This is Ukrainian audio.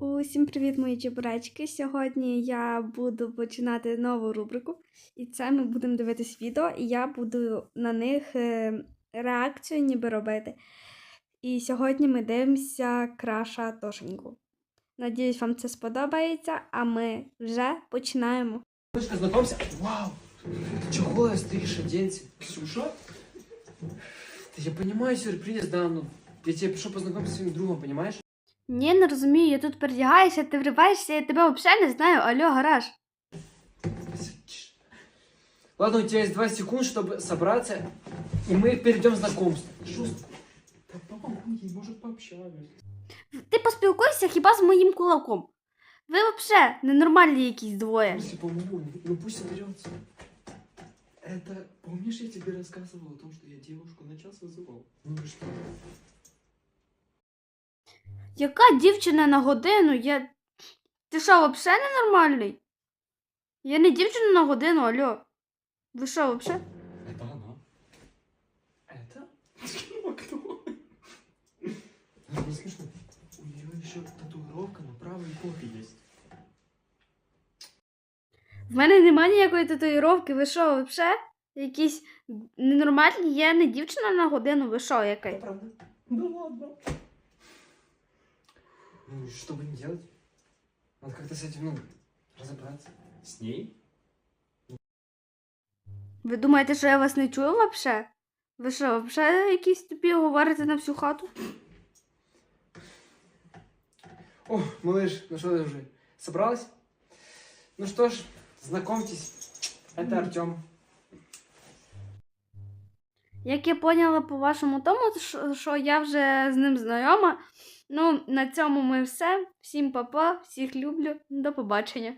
Усім привіт, мої чебуречки. Сьогодні я буду починати нову рубрику, і це ми будемо дивитись відео, і я буду на них е, реакцію ніби робити. І сьогодні ми дивимося краша Тошеньку. Надіюсь, вам це сподобається, а ми вже починаємо. Ксюшка, знакомься. Вау! Ты чего стоишь, оденься? Ксюша? Я понимаю сюрприз, да, но я тебе пришел познакомиться с своим другом, понимаешь? Ні, не розумію, я тут передягаюся, ти вриваєшся, я тебе взагалі не знаю. Алло, гараж. Тише. Ладно, у тебя есть два секунд, чтобы собраться, и мы перейдем знакомство. Что? Да помогу ей, может, пообщаемся. Ти поспілкуйся хіба з моїм кулаком. Ви взагалі ненормальні якісь двоє. Если помогу, ну пусть соберется. Это, помнишь, я тебе рассказывал о том, что я девушку на час вызывал? Ну и что? Яка дівчина на годину? Я. Ти що, взагалі ненормальний? Я не дівчина на годину, алло. Ви що, взагалі? Это она. Это? Ну, а кто? Ну, не смешно. У нее еще татуировка на правой попе есть. В мене немає ніякої татуїровки, ви що, взагалі? Якісь ненормальні, я не дівчина на годину, ви що, Это яка? правда? Да ладно. Ну, и что будем делать? Надо как-то с этим, ну, разобраться. С ней? Ви думаєте, що я вас не чую взагалі? Ви що, взагалі якісь тупі говорите на всю хату? О, малыш, ну что ты уже, собралась? Ну что ж, знакомьтесь, это Артем. Як я поняла по вашому тому, що, що я вже з ним знайома. Ну, на цьому ми все. Всім па-па, всіх люблю, до побачення.